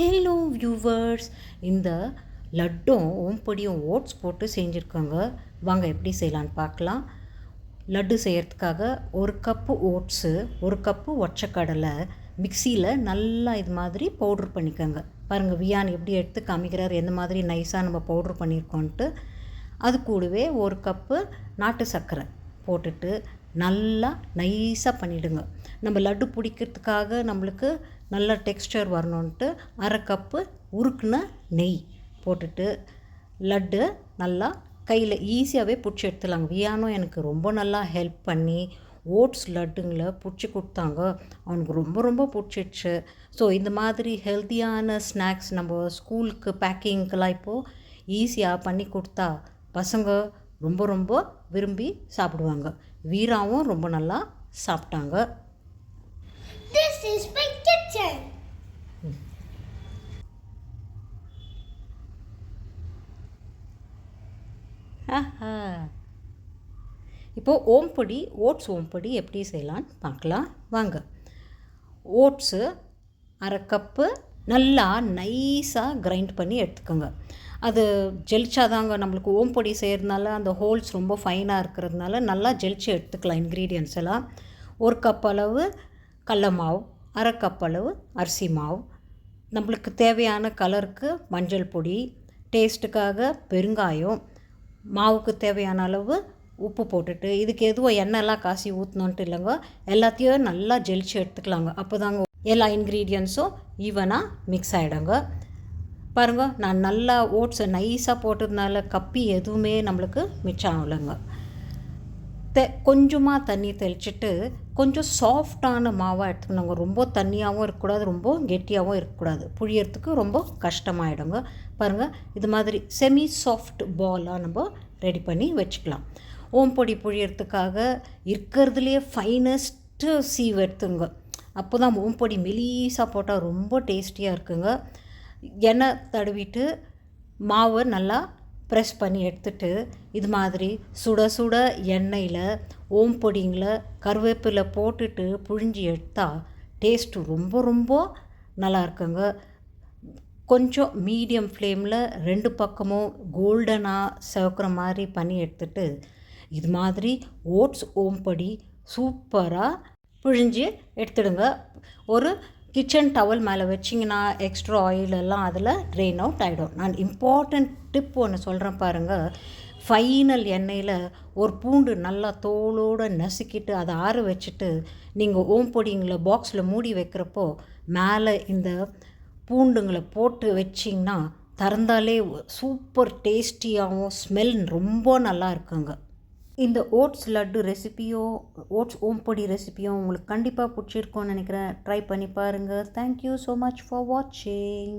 Hello viewers இந்த லட்டும் ஓம்படியும் oats போட்டு செஞ்சுருக்காங்க. வாங்க எப்படி செய்யலான்னு பார்க்கலாம். லட்டு செய்கிறதுக்காக ஒரு கப்பு ஓட்ஸு ஒரு கப்பு ஒச்சக்கடலை மிக்சியில் நல்லா இது மாதிரி பவுட்ரு பண்ணிக்கோங்க. பாருங்கள் வியான் எப்படி எடுத்து காமிக்கிறார் எந்த மாதிரி நைஸாக நம்ம பவுட்ரு பண்ணியிருக்கோன்ட்டு அது கூடவே ஒரு கப்பு நாட்டு சர்க்கரை போட்டுட்டு நல்லா நைஸாக பண்ணிவிடுங்க நம்ம லட்டு பிடிக்கிறதுக்காக நம்மளுக்கு நல்ல டெக்ஸ்டர் வரணுன்ட்டு அரை கப்பு உருக்குன நெய் போட்டுட்டு லட்டு நல்லா கையில் ஈஸியாகவே பிடிச்சி எடுத்துலாங்க வியானும் எனக்கு ரொம்ப நல்லா ஹெல்ப் பண்ணி ஓட்ஸ் லட்டுங்களை பிடிச்சி கொடுத்தாங்க. அவனுக்கு ரொம்ப ரொம்ப பிடிச்சிடுச்சு. ஸோ இந்த மாதிரி ஹெல்த்தியான ஸ்நாக்ஸ் நம்ம ஸ்கூலுக்கு பேக்கிங்க்கெலாம் இப்போது ஈஸியாக பண்ணி கொடுத்தா பசங்க ரொம்ப ரொம்ப விரும்பி சாப்பிடுவாங்க. வீராவும் ரொம்ப நல்லா சாப்பிட்டாங்க. This is my kitchen. ஆஹா. இப்போது ஓம்பொடி ஓட்ஸ் ஓம்பொடி எப்படி செய்யலான்னு பார்க்கலாம். வாங்க. ஓட்ஸு அரை கப்பு நல்லா நைஸாக கிரைண்ட் பண்ணி எடுத்துக்கோங்க. அது ஜெலிச்சாதாங்க நம்மளுக்கு ஓம்பொடி செய்கிறதுனால அந்த ஹோல்ஸ் ரொம்ப ஃபைனாக இருக்கிறதுனால நல்லா ஜெலிச்சு எடுத்துக்கலாம் இன்க்ரீடியன்ஸ் எல்லாம். ஒரு கப் அளவு கடல மாவு அரை கப் அளவு அரிசி மாவு. நம்மளுக்கு தேவையான கலருக்கு மஞ்சள் பொடி டேஸ்ட்டுக்காக பெருங்காயம் மாவுக்கு தேவையான அளவு உப்பு போட்டுட்டு இதுக்கு எதுவும் எண்ணெய்லாம் காசி ஊற்றணுன்ட்டு இல்லைங்க எல்லாத்தையும் நல்லா ஜெலிச்சு எடுத்துக்கலாங்க. அப்போ தாங்க எல்லா இன்க்ரீடியன்ஸும் ஈவனாக மிக்ஸ் ஆகிடுங்க பாருங்க நான் நல்லா ஓட்ஸை நைஸாக போட்டதுனால கப்பி எதுவுமே நம்மளுக்கு மிச்சம் ஆகலைங்க. தெ கொஞ்சமாக தண்ணி தெளிச்சிட்டு கொஞ்சம் சாஃப்டான மாவாக எடுத்துக்கணுங்க. ரொம்ப தண்ணியாகவும் இருக்கக்கூடாது ரொம்ப கெட்டியாகவும் இருக்கக்கூடாது. புழியறதுக்கு ரொம்ப கஷ்டமாயிடுங்க. பாருங்கள் இது மாதிரி செமி சாஃப்ட் பாலாக நம்ம ரெடி பண்ணி வச்சுக்கலாம். ஓம்பொடி புழியறதுக்காக இருக்கிறதுலையே ஃபைனஸ்ட்டு சீவ் எடுத்துங்க. அப்போ தான் ஓம்பொடி மெலீஸாக போட்டால் ரொம்ப டேஸ்டியாக இருக்குங்க. எண்ணெய் தடவிட்டு மாவை நல்லா ப்ரெஸ் பண்ணி எடுத்துட்டு இது மாதிரி சுட சுட எண்ணெயில் ஓம்பொடிங்களை கருவேப்பிலை போட்டுட்டு புழிஞ்சி எடுத்தால் டேஸ்ட்டு ரொம்ப ரொம்ப நல்லா இருக்குங்க. கொஞ்சம் மீடியம் ஃப்ளேமில் ரெண்டு பக்கமும் கோல்டனாக செவக்கிற மாதிரி பண்ணி எடுத்துட்டு இது மாதிரி ஓட்ஸ் ஓம்படி சூப்பராக பிழிஞ்சு எடுத்துடுங்க. ஒரு கிச்சன் டவல் மேலே வச்சிங்கன்னா எக்ஸ்ட்ரா ஆயில் எல்லாம் அதில் ட்ரெயின் அவுட் ஆகிடும் நான் இம்பார்ட்டண்ட் டிப் ஒன்று சொல்கிறேன் பாருங்கள் ஃபைனல் எண்ணெயில் ஒரு பூண்டு நல்லா தோலோடு நசுக்கிட்டு அதை ஆற வச்சுட்டு நீங்கள் ஓம் ஓம்பொடிங்களை பாக்ஸில் மூடி வைக்கிறப்போ மேலே இந்த பூண்டுங்களை போட்டு வச்சிங்கன்னா திறந்தாலே சூப்பர் டேஸ்டியாகவும் ஸ்மெல் ரொம்ப நல்லா இருக்குங்க. இந்த ஓட்ஸ் லட்டு ரெசிபியோ ஓட்ஸ் ஓம்பொடி ரெசிபியோ உங்களுக்கு கண்டிப்பாக பிடிச்சிருக்கோன்னு நினைக்கிறேன். ட்ரை பண்ணி பாருங்கள் தேங்க்யூ ஸோ மச் ஃபார் வாட்சிங்